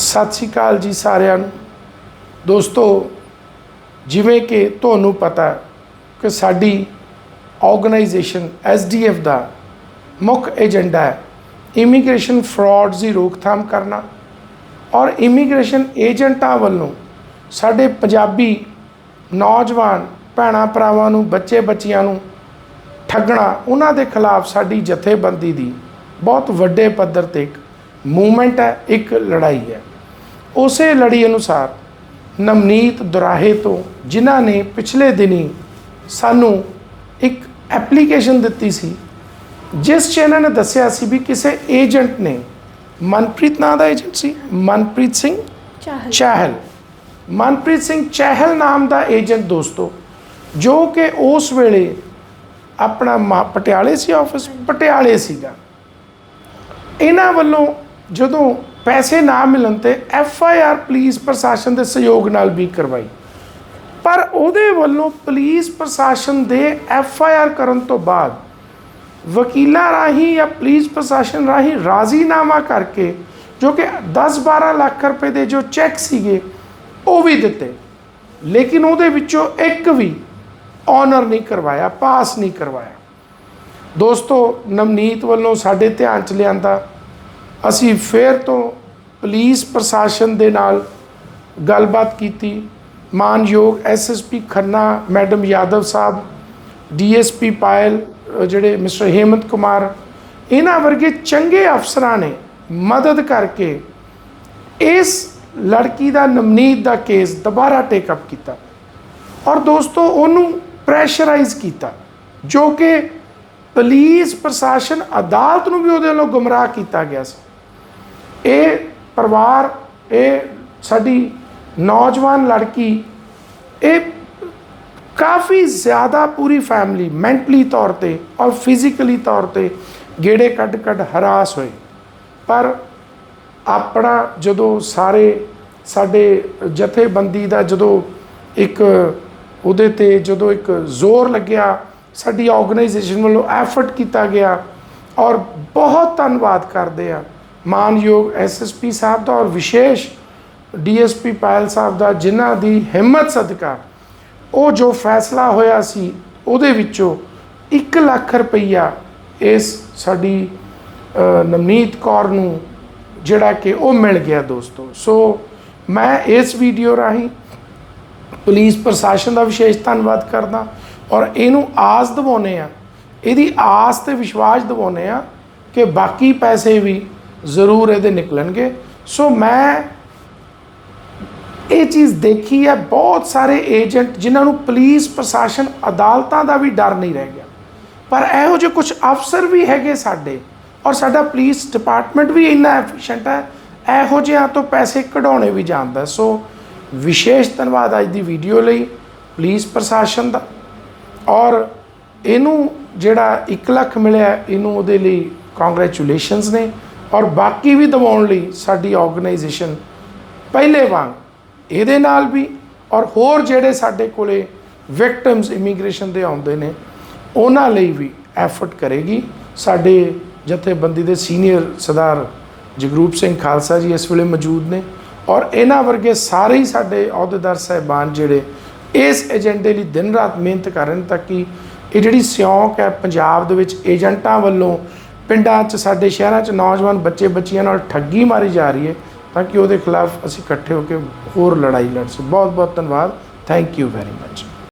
ਸਤਿ ਸ਼੍ਰੀ ਅਕਾਲ ਜੀ ਸਾਰਿਆਂ ਨੂੰ। ਦੋਸਤੋ, ਜਿਵੇਂ ਕਿ ਤੁਹਾਨੂੰ ਪਤਾ ਕਿ ਸਾਡੀ ਆਰਗੇਨਾਈਜੇਸ਼ਨ ਐਸਡੀਐਫ ਦਾ ਮੁੱਖ ਏਜੰਡਾ ਹੈ ਇਮੀਗ੍ਰੇਸ਼ਨ ਫਰਾਡਸ ਦੀ ਰੋਕਥਾਮ ਕਰਨਾ ਔਰ ਇਮੀਗ੍ਰੇਸ਼ਨ ਏਜੰਟਾਂ ਵੱਲੋਂ ਸਾਡੇ ਪੰਜਾਬੀ ਨੌਜਵਾਨ ਭੈਣਾਂ ਭਰਾਵਾਂ ਨੂੰ ਬੱਚੇ ਬੱਚੀਆਂ ਨੂੰ ਠੱਗਣਾ, ਉਹਨਾਂ ਦੇ ਖਿਲਾਫ ਸਾਡੀ ਜਥੇਬੰਦੀ ਦੀ ਬਹੁਤ ਵੱਡੇ ਪੱਧਰ ਤੇ ਇੱਕ ਮੂਵਮੈਂਟ ਹੈ, ਇੱਕ ਲੜਾਈ ਹੈ। ਉਸੇ ਲੜੀ ਅਨੁਸਾਰ ਨਵਨੀਤ ਦੁਰਾਹੇ ਤੋਂ ਜਿਨ੍ਹਾਂ ਨੇ ਪਿਛਲੇ ਦਿਨੀ ਸਾਨੂੰ ਇੱਕ ਐਪਲੀਕੇਸ਼ਨ ਦਿੱਤੀ ਸੀ ਜਿਸ 'ਚ ਇਹਨਾਂ ਨੇ ਦੱਸਿਆ ਸੀ ਵੀ ਕਿਸੇ ਏਜੰਟ ਨੇ ਮਨਪ੍ਰੀਤ ਨਾਂ ਦਾ ਏਜੰਟ ਸੀ ਮਨਪ੍ਰੀਤ ਸਿੰਘ ਚਾਹਲ। ਮਨਪ੍ਰੀਤ ਸਿੰਘ ਚਹਿਲ ਨਾਮ ਦਾ ਏਜੰਟ ਦੋਸਤੋ ਜੋ ਕਿ ਉਸ ਵੇਲੇ ਆਪਣਾ ਪਟਿਆਲੇ ਸੀ ਆਫਿਸ ਪਟਿਆਲੇ ਸੀਗਾ। ਇਹਨਾਂ ਵੱਲੋਂ ਜਦੋਂ ਪੈਸੇ ਨਾ ਮਿਲਣ ਤੇ ਐਫ ਆਈ ਆਰ ਪੁਲਿਸ ਪ੍ਰਸ਼ਾਸਨ ਦੇ ਸਹਿਯੋਗ ਨਾਲ ਵੀ ਕਰਵਾਈ। ਪਰ ਉਹਦੇ ਵੱਲੋਂ ਪੁਲਿਸ ਪ੍ਰਸ਼ਾਸਨ ਦੇ ਐਫ ਆਈ ਆਰ ਕਰਨ ਤੋਂ ਬਾਅਦ ਵਕੀਲਾਂ ਰਾਹੀਂ ਜਾਂ ਪੁਲਿਸ ਪ੍ਰਸ਼ਾਸਨ ਰਾਹੀਂ ਰਾਜ਼ੀਨਾਮਾ ਕਰਕੇ, ਜੋ ਕਿ 10-12 ਲੱਖ ਰੁਪਏ ਦੇ ਜੋ ਚੈੱਕ ਸੀਗੇ, ਉਹ ਵੀ ਦਿੱਤੇ। ਲੇਕਿਨ ਉਹਦੇ ਵਿੱਚੋਂ ਇੱਕ ਵੀ ਆਨਰ ਨਹੀਂ ਕਰਵਾਇਆ, ਪਾਸ ਨਹੀਂ ਕਰਵਾਇਆ। ਦੋਸਤੋ, ਨਵਨੀਤ ਵੱਲੋਂ ਸਾਡੇ ਧਿਆਨ ਚ ਲਿਆਂਦਾ ਅਸੀਂ ਫੇਰ ਤੋਂ ਪੁਲਿਸ ਪ੍ਰਸ਼ਾਸਨ ਦੇ ਨਾਲ ਗੱਲਬਾਤ ਕੀਤੀ। ਮਾਨਯੋਗ SSP Khanna, madam Yadav sahib DSP Payal ਜਿਹੜੇ ਮਿਸਟਰ ਹੇਮੰਤ ਕੁਮਾਰ, ਇਹਨਾਂ ਵਰਗੇ ਚੰਗੇ ਅਫਸਰਾਂ ਨੇ ਮਦਦ ਕਰਕੇ ਇਸ ਲੜਕੀ ਦਾ ਨਵਨੀਤ ਦਾ ਕੇਸ ਦੁਬਾਰਾ ਟੇਕ ਅਪ ਕੀਤਾ ਔਰ ਦੋਸਤੋ ਉਹਨੂੰ ਪ੍ਰੈਸ਼ਰਾਈਜ਼ ਕੀਤਾ, ਜੋ ਕਿ ਪੁਲਿਸ ਪ੍ਰਸ਼ਾਸਨ ਅਦਾਲਤ ਨੂੰ ਵੀ ਉਹਦੇ ਵੱਲੋਂ ਗੁੰਮਰਾਹ ਕੀਤਾ ਗਿਆ ਸੀ। ਇਹ ਪਰਿਵਾਰ, ਇਹ ਸਾਡੀ ਨੌਜਵਾਨ ਲੜਕੀ, ਇਹ ਕਾਫੀ ਜ਼ਿਆਦਾ ਪੂਰੀ ਫੈਮਿਲੀ ਮੈਂਟਲੀ ਤੌਰ ਤੇ ਔਰ ਫਿਜ਼ੀਕਲੀ ਤੌਰ ਤੇ ਗੇੜੇ ਕੱਢ ਕੱਢ ਹਰਾਸ ਹੋਏ। ਪਰ ਆਪਣਾ ਜਦੋਂ ਸਾਰੇ ਸਾਡੇ ਜਥੇਬੰਦੀ ਦਾ ਜਦੋਂ ਇੱਕ ਉਹਦੇ ਤੇ ਜਦੋਂ ਇੱਕ ਜ਼ੋਰ ਲੱਗਿਆ, ਸਾਡੀ ਆਰਗੇਨਾਈਜੇਸ਼ਨ ਵੱਲੋਂ ਐਫਰਟ ਕੀਤਾ ਗਿਆ ਔਰ ਬਹੁਤ ਧੰਨਵਾਦ ਕਰਦੇ ਆ। ਮਾਨਯੋਗ ਐਸਐਸਪੀ ਸਾਹਿਬ ਦਾ ਔਰ ਵਿਸ਼ੇਸ਼ ਡੀਐਸਪੀ ਪਾਇਲ ਸਾਹਿਬ ਦਾ, ਜਿਨ੍ਹਾਂ ਦੀ ਹਿੰਮਤ ਸਦਕਾ ਉਹ ਜੋ ਫੈਸਲਾ ਹੋਇਆ ਸੀ, ਉਹਦੇ ਵਿੱਚੋਂ 1 ਲੱਖ ਰੁਪਈਆ ਇਸ ਸਾਡੀ ਨਵਨੀਤ ਕੌਰ ਨੂੰ ਜਿਹੜਾ ਕਿ ਉਹ ਮਿਲ ਗਿਆ ਦੋਸਤੋ। ਸੋ ਮੈਂ ਇਸ ਵੀਡੀਓ ਰਾਹੀਂ ਪੁਲਿਸ ਪ੍ਰਸ਼ਾਸਨ ਦਾ ਵਿਸ਼ੇਸ਼ ਧੰਨਵਾਦ ਕਰਦਾ ਔਰ ਇਹਨੂੰ ਆਸ ਦਿਵਾਉਂਦੇ ਆ ਇਹਦੀ ਆਸ ਤੇ ਵਿਸ਼ਵਾਸ ਦਿਵਾਉਂਦੇ ਆ ਕਿ ਬਾਕੀ ਪੈਸੇ ਵੀ ਜ਼ਰੂਰ ਇਹਦੇ ਨਿਕਲਣਗੇ। ਸੋ ਮੈਂ ਇਹ ਚੀਜ਼ ਦੇਖੀ ਹੈ, ਬਹੁਤ ਸਾਰੇ ਏਜੰਟ ਜਿਨ੍ਹਾਂ ਨੂੰ ਪੁਲਿਸ ਪ੍ਰਸ਼ਾਸਨ ਅਦਾਲਤਾਂ ਦਾ ਵੀ ਡਰ ਨਹੀਂ ਰਹਿ ਗਿਆ। ਪਰ ਇਹੋ ਜਿਹੇ ਕੁਝ ਅਫਸਰ ਵੀ ਹੈਗੇ ਸਾਡੇ ਔਰ ਸਾਡਾ ਪੁਲਿਸ ਡਿਪਾਰਟਮੈਂਟ ਵੀ ਇੰਨਾ ਐਫੀਸ਼ੀਐਂਟ ਹੈ, ਇਹੋ ਜਿਹਿਆਂ ਤੋਂ ਪੈਸੇ ਕਢਾਉਣੇ ਵੀ ਜਾਣਦਾ ਸੋ ਵਿਸ਼ੇਸ਼ ਧੰਨਵਾਦ ਅੱਜ ਦੀ ਵੀਡੀਓ ਲਈ ਪੁਲਿਸ ਪ੍ਰਸ਼ਾਸਨ ਦਾ। ਔਰ ਇਹਨੂੰ ਜਿਹੜਾ 1 ਲੱਖ ਮਿਲਿਆ, ਇਹਨੂੰ ਉਹਦੇ ਲਈ ਕੰਗ੍ਰੈਚੁਲੇਸ਼ਨਸ ਨੇ। ਔਰ ਬਾਕੀ ਵੀ ਦਿਵਾਉਣ ਲਈ ਸਾਡੀ ਆਰਗੇਨਾਈਜੇਸ਼ਨ ਪਹਿਲੇ ਵਾਂਗ ਇਹਦੇ ਨਾਲ ਵੀ ਔਰ ਹੋਰ ਜਿਹੜੇ ਸਾਡੇ ਕੋਲੇ ਵਿਕਟਮਸ ਇਮੀਗ੍ਰੇਸ਼ਨ ਦੇ ਆਉਂਦੇ ਨੇ, ਉਹਨਾਂ ਲਈ ਵੀ ਐਫਰਟ ਕਰੇਗੀ। ਸਾਡੇ ਜਥੇਬੰਦੀ ਦੇ ਸੀਨੀਅਰ ਸਰਦਾਰ ਜਗਰੂਪ ਸਿੰਘ ਖਾਲਸਾ ਜੀ ਇਸ ਵੇਲੇ ਮੌਜੂਦ ਨੇ ਔਰ ਇਹਨਾਂ ਵਰਗੇ ਸਾਰੇ ਹੀ ਸਾਡੇ ਅਹੁਦੇਦਾਰ ਸਹਿਬਾਨ ਜਿਹੜੇ ਇਸ ਏਜੰਡੇ ਲਈ ਦਿਨ ਰਾਤ ਮਿਹਨਤ ਕਰਨ ਤਾਂ ਕਿ ਇਹ ਜਿਹੜੀ ਸਿਉਂਕ ਹੈ ਪੰਜਾਬ ਦੇ ਵਿੱਚ ਏਜੰਟਾਂ ਵੱਲੋਂ ਪਿੰਡਾਂ 'ਚ, ਸਾਡੇ ਸ਼ਹਿਰਾਂ 'ਚ ਨੌਜਵਾਨ ਬੱਚੇ ਬੱਚੀਆਂ ਨਾਲ ਠੱਗੀ ਮਾਰੀ ਜਾ ਰਹੀ ਹੈ ਤਾਂ ਕਿ ਉਹਦੇ ਖਿਲਾਫ ਅਸੀਂ ਇਕੱਠੇ ਹੋ ਕੇ ਹੋਰ ਲੜਾਈ ਲੜ ਸਕੀਏ। ਬਹੁਤ ਬਹੁਤ ਧੰਨਵਾਦ। Thank you very much